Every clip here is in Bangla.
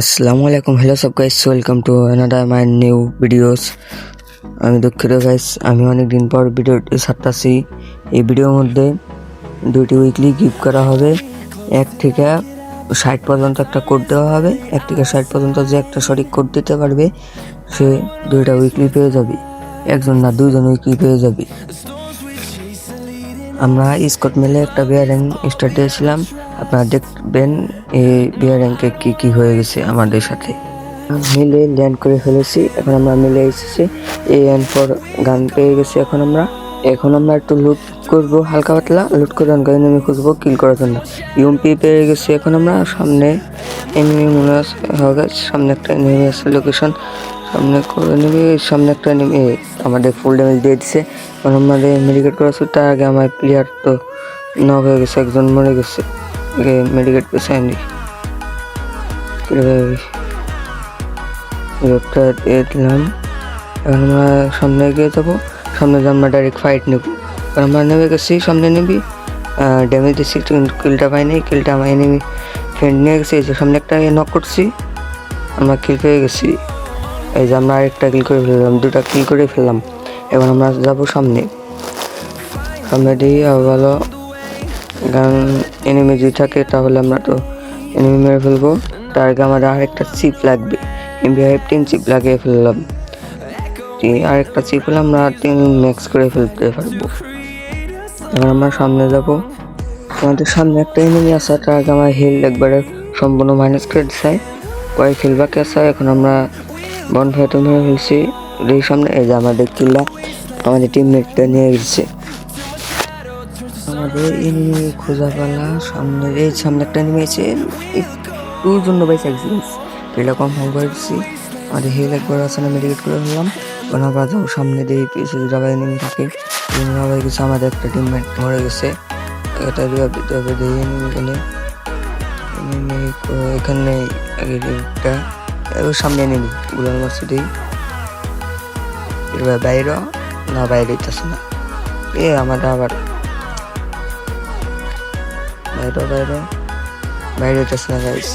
আসসালামু আলাইকুম। হ্যালো সব guys welcome to another my new videos আমি দুঃখিত গাইস আমি অনেক দিন পর ভিডিওটি ছাড়তেছি। এই ভিডিওর মধ্যে দুইটি উইকলি গিফট করা হবে। এক থেকে ষাট পর্যন্ত একটা কোড দেওয়া হবে। এক থেকে ষাট পর্যন্ত যে একটা সঠিক কোড দিতে পারবে, সে দুইটা উইকলি পেয়ে যাবে। একজন না দুইজন উইকলি পেয়ে যাবে। আমরা স্কট মেলে একটা বিয়ার স্টার্ট দিয়েছিলাম। আপনারা দেখবেন এই বিয়ার র্যাঙ্কে কি কি হয়ে গেছে আমাদের সাথে। মিলে ল্যান্ড করে ফেলেছি, এখন আমরা মিলে এসেছি। এই অ্যান্ড ফর গান পেয়ে গেছি এখন আমরা। এখন আমরা একটু লুট করব, হালকা পাতলা লুট করে গান নেমে খুঁজবো কিল করার জন্য। ইউএমপি পেয়ে গেছি এখন আমরা, সামনে এনিমি মনে হবে, সামনে একটা এনিমি আছে লোকেশন সামনে করে নেবে, সামনে একটা এনিমি আমাদের ফুল ড্যামেজ দিয়ে দিছে। কারণ আমাদের মেডিকেট করা তার আগে আমার প্লেয়ার তো নক হয়ে গেছে, একজন মরে গেছে। আগে মেডিকেট পেয়েছে আমি একটা দিয়ে দিলাম। এখন আমরা সামনে এগিয়ে যাব। সামনে যে আমরা ডাইরেক্ট ফাইট নেব। কারণ আমরা নেমে গেছি, সামনে নেবি। ড্যামেজ দিচ্ছি কিলটা পাইনি। কিলটা আমার এনিমি ফ্রেন্ড নিয়ে গেছি যে সামনে একটা নক করছি। আমরা কিল পেয়ে গেছি। এই যে আমরা আরেকটা কিল করে ফেললাম, দুটা কিল করে ফেললাম। এবার আমরা যাব সামনে। সামনে দিয়ে ভালো গান এনিমি যদি থাকে, তাহলে আমরা তো এনিমি মেরে ফেলব। তার আগে আমাদের আরেকটা চিপ লাগবে। এমবি ফিফটিন চিপ লাগিয়ে ফেললাম। আরেকটা চিপ হলে আমরা তিন ম্যাক্স করে ফেলতে পারব। এবার আমরা সামনে যাব। আমাদের সামনে একটা এনিমি আছে, তার আগে আমার হিল একবারে সম্পূর্ণ মাইনাস করে দিচ্ছে কয়েক হিল বাকি আছে, এখন আমরা বন ফাইটে মেরে ফেলছি। এই সামনে, এই যে আমাদের কিল্লা, আমাদের টিমমেটটা নিয়ে গেছে। আমাদের এনিমি খোঁজা পালা, সামনে, এই সামনে একটা এনিমি আছে একটুর জন্য বাইস অ্যাক্সিডেন্টস এটা কনফার্ম করে দিচ্ছি আমাদের হিল একবার আছে না মেডিকেট করে ফেললাম। কারণ আমরা সামনে দিয়ে পিছিয়ে যাবে এনিমি থাকে হয়ে গেছে, আমাদের একটা টিমমেট মরে গেছে। এটা হবে দিয়ে এনিমি গেলে এখানে আগে সামনে এনিমি গুলার মারছে দিই। এবার বাইরে, না বাইরে দিতেছে না। এ আমাদের আবার। বাইরে বাইরে। বাইরে হইতেছে না গাইস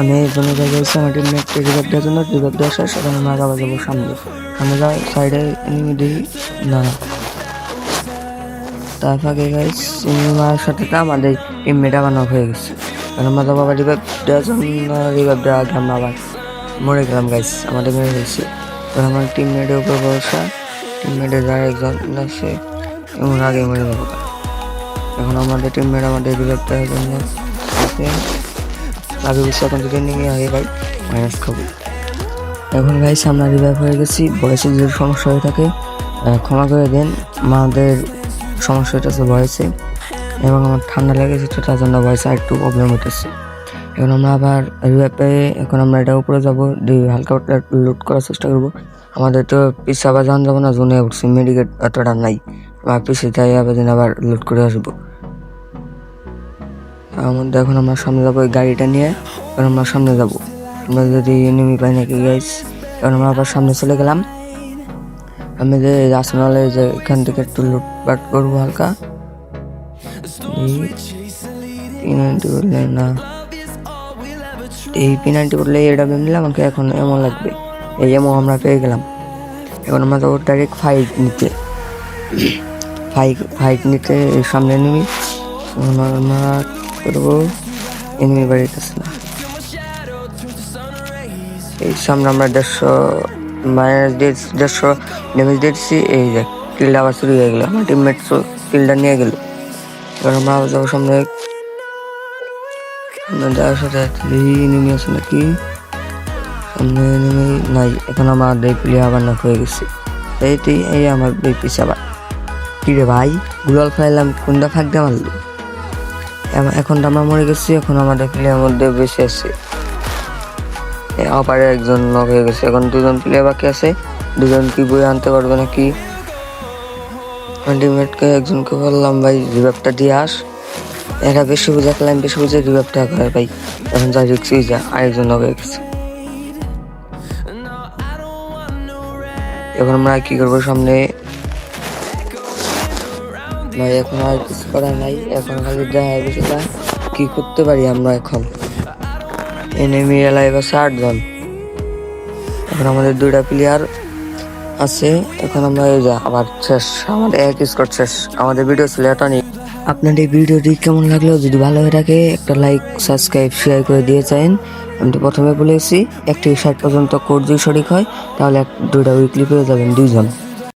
আমি এই জন্য জায়গায় গেছি আমার টিম টিমমেটকে রিভাইভ দেওয়ার জন্য। রিভাইভ দেওয়া শেষ, এখন আমরা আবার যাব সামনে। সামনে যাই সাইডে এনিমি দিই। না তার ফাঁকে গাইস এনিমি সাথে তো আমাদের টিমমেট আবার নক হয়ে গেছে। যাব আবার রিভাইভ দেওয়ার জন্য রিভাইভ দেওয়ার আগে আমরা আবার মরে গেলাম গাইস আমাদের মেরে গেছে। তখন আমার টিম টিমমেটের উপর ভরসা। টিমমেটের যারা একজন আছে এমন আগে মরে যাব। এখন আমাদের টিম টিমমেট আমাদের রিভাইভ দেওয়ার জন্য আগে বলছি, এখন যদি নেমে আগে ভাই মাইনাস খাব এখন গাইস আমরা রিভাইভ হয়ে গেছি। বয়সে যদি সমস্যা হয়ে থাকে। ক্ষমা করে দেন। আমাদের সমস্যা হইতেছে বয়সে এবং আমার ঠান্ডা লেগেছে তো তার জন্য আর একটু প্রবলেম হইতেছে। এখন আমরা আবার রিভাইভ এখন আমরা এটা উপরে যাব হালকা লুট করার চেষ্টা করব। আমাদের তো পিছিয়ে আবার যান যাব না জোনে উঠছি মেডিকেট এতটা নাই। আবার পিছিয়ে যাই আবার দিন আবার লুট করে আসব। আমাদের এখন আমরা সামনে যাব এই গাড়িটা নিয়ে, এখন আমরা সামনে যাব। আমরা যদি এনিমি পাই নাকি গাইস এখন আমরা আবার সামনে চলে গেলাম। আমি যে রাসনালে যে এখান থেকে একটু লুটপাট করব হালকা। পিনান্টি করলে না। এই পিনান্টি করলে এটা নিলাম আমাকে এখন এমন লাগবে। এই এমন আমরা পেয়ে গেলাম। এখন আমরা যাব ডাইরেক্ট ফাইট নিতে। ফাইট ফাইট নিতে সামনে এনিমি আমরা করব এনিমি বাড়িতে আছে না এই সামনে আমরা দেড়শো মাইনাস দেড়শো ড্যামেজ দিয়েছি। এই যে কিলটা আবার শুরু হয়ে গেলো। আমার টিমমেট কিলটা নিয়ে গেল। এবার আমরা যাব সামনে। যাওয়ার সাথে এনিমি আছে নাকি। সামনে এনিমি নাই, এখন আমার দুই প্লেয়ার আবার নক হয়ে গেছে। এই তুই, এই আমার দুই পিস আবার কি রে ভাই, গুলাল ফাইলাম, কোনটা ফাঁক দিয়ে মারলো? এম- এখন তো আমরা মরে গেছি, এখন আমাদের প্লেয়ার মধ্যে বেশি আছে। একজন নক হয়ে গেছে। এখন দুজন প্লেয়ার বাকি আছে। দুজন কি বই আনতে পারবে নাকি? টিমমেটকে একজনকে বললাম, ভাই, রিভাইভটা দিয়ে আস। এরা বেশি বুঝে খেলাম বেশি বুঝে রিভাইভটা করে ভাই এখন যা রিক্সি যা আরেকজন হয়ে গেছে। এখন আমরা কি করব সামনে? ভাই, এখন আর কিছু করার নাই। এখন খালি দেখা গেছে কি করতে পারি আমরা এখন। এনিমি লাইভ আছে আটজন। এখন আমাদের দুইটা প্লেয়ার আছে, এখন আমরা এই যে আবার শেষ আমাদের এক স্কোর শেষ। আমাদের ভিডিও ছিল এটা নিয়ে আপনাদের ভিডিওটি কেমন লাগল? যদি ভালো হয়ে থাকে, একটা লাইক সাবস্ক্রাইব শেয়ার করে দিয়ে চাইন আমি তো প্রথমে বলেছি, একটি ষাট পর্যন্ত কোর্ট যদি সঠিক হয়, তাহলে এক, দুইটা উইকলি পেয়ে যাবেন দুইজন।